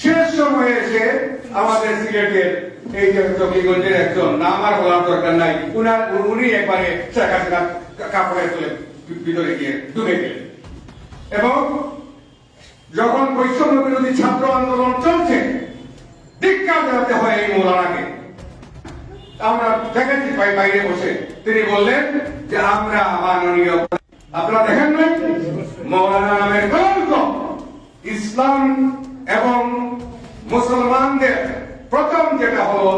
শেষ সময়ে এসে আমাদের সিলেটের এই যে চকিগঞ্জের একজন, নাম আর বলার দরকার নাই, উনার উনি একবারে শেখ হাসিনা কাপড়ে তুলে ভিতরে গিয়ে ডুবে গেলেন। এবং যখন বৈষম্য বিরোধী ছাত্র আন্দোলন চলছে জানাতে হয় এই আমরা দেখেছি ভাই বাইরে বসে। তিনি বললেন যে, আমরা মাননীয় আপনারা দেখেন মৌলানা নামের ইসলাম এবং মুসলমানদের প্রথম যেটা হলো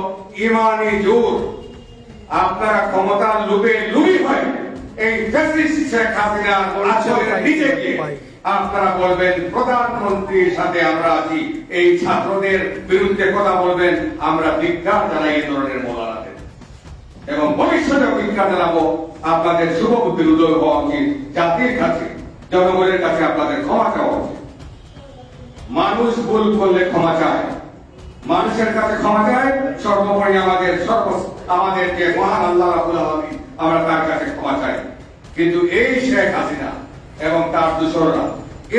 ইমানি জোর। আপনারা ক্ষমতার লোভে লুবি হয় এই ফ্যাসিস্ট শেখ হাসিনার আচরণের নিচে গিয়ে আপনারা বলবেন প্রধানমন্ত্রীর সাথে আমরা আছি। এই ছাত্রদের বিরুদ্ধে কথা বলবেন আমরা বিজ্ঞান জানাই এই ধরনের মৌলানাদের এবং ভবিষ্যতে ভিক্ষা জানাব আপনাদের শুভ বুদ্ধির উদয় হওয়া উচিত। জাতির কাছে জনগণের কাছে আপনাদের ক্ষমা চাওয়া মানুষ ভুল করলে ক্ষমা চায়। মানুষের কাছে ক্ষমা চায়, সর্বোপরি আমাদের সর্ব আমাদের যে মহান আল্লাহ রাবুল আলমী আমরা তার কাছে ক্ষমা চাই। কিন্তু এই শেখ হাসিনা এবং তার দূষররা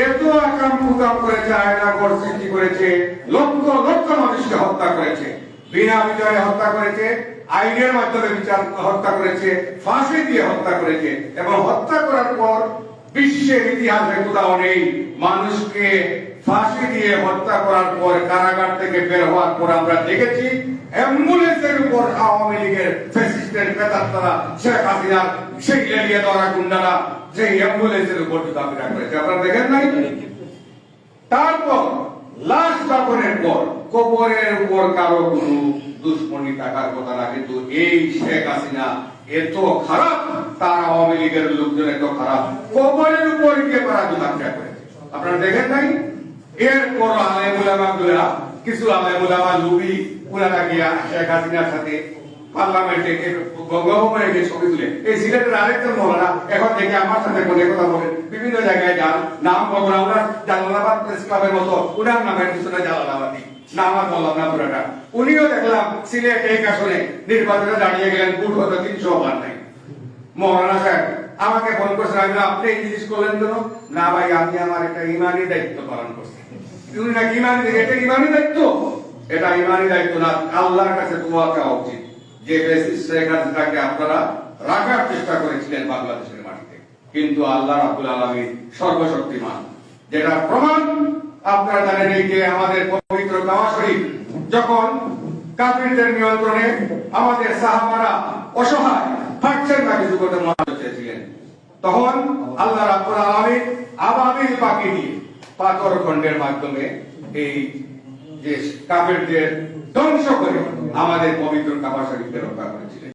এত আকাম কুকাম করেছে আয়নাগর সৃষ্টি করেছে, লক্ষ লক্ষ মানুষকে হত্যা করেছে, বিনা বিচারে হত্যা করেছে, আইনের মাধ্যমে বিচার হত্যা করেছে, ফাঁসি দিয়ে হত্যা করেছে এবং হত্যা করার পর বিশ্বের ইতিহাসে কোথাও নেই মানুষকে ফাঁসি দিয়ে হত্যা করার পর কারাগার থেকে বের হওয়ার পর আমরা দেখেছি অ্যাম্বুলেন্সের উপর আওয়ামী লীগের শেখ সেই গুন্ডারা অ্যাম্বুলেন্সের উপর আপনারা দেখেন নাই? তারপর লাশ দাপনের পর কবরের উপর কারও কোনো দুশ্মনী থাকার কথা না কিন্তু এই শেখ হাসিনা এত খারাপ, তার আওয়ামী লীগের লোকজন এত খারাপ, কবরের উপর গিয়ে তারা জুতাপিটা করেছে। আপনারা দেখেন নাই? এরপর আলেমুলামা মুলামা কিছু আলেমুলামা লুবি উনারা গিয়া শেখ হাসিনার সাথে পার্লামেন্টে গঙ্গভবনে ছবি তুলে। এই সিলেটের আরেকজন মৌলানা, এখন থেকে আমার সাথে ফোনে কথা বলেন। বিভিন্ন জায়গায় যান, নাম না ওনার জালালাবাদ প্রেস ক্লাবের মতো, উনার নামের পিছনে জালালাবাদী। না আমার বললাম না পুরাটা। উনিও দেখলাম সিলেট নির্বাচনে দাঁড়িয়ে গেলেন বুট হতো তিনশো নাই। সাহেব, আমাকে ফোন করছেন, আমি আপনি এই জিনিস করলেন কেন? না ভাই, আমি আমার একটা ইমানি দায়িত্ব পালন করছি। তুমি নাকি ইমানি, এটা ইমানি দায়িত্ব? এটা ইমানি দায়িত্ব না, আল্লাহর কাছে চাওয়া উচিত। যে বেসিস শেখ হাসিনাকে আপনারা রাখার চেষ্টা করেছিলেন বাংলাদেশের মাটিতে। কিন্তু আল্লাহ রাব্বুল আলামিন সর্বশক্তিমান। যেটা প্রমাণ আপনারা জানেন এই যে আমাদের পবিত্র কাবা শরীফ, যখন কাফিরদের নিয়ন্ত্রণে আমাদের সাহাবারা অসহায়, হাঁটছেন না কিছু করতে মহান চেয়েছিলেন তখন আল্লাহ রাব্বুল আলামিন আবাবিল পাখি দিয়ে পাথর খণ্ডের মাধ্যমে এই যে কাফেরদের ধ্বংস করে আমাদের পবিত্র কাবা শরীফকে রক্ষা করেছিলেন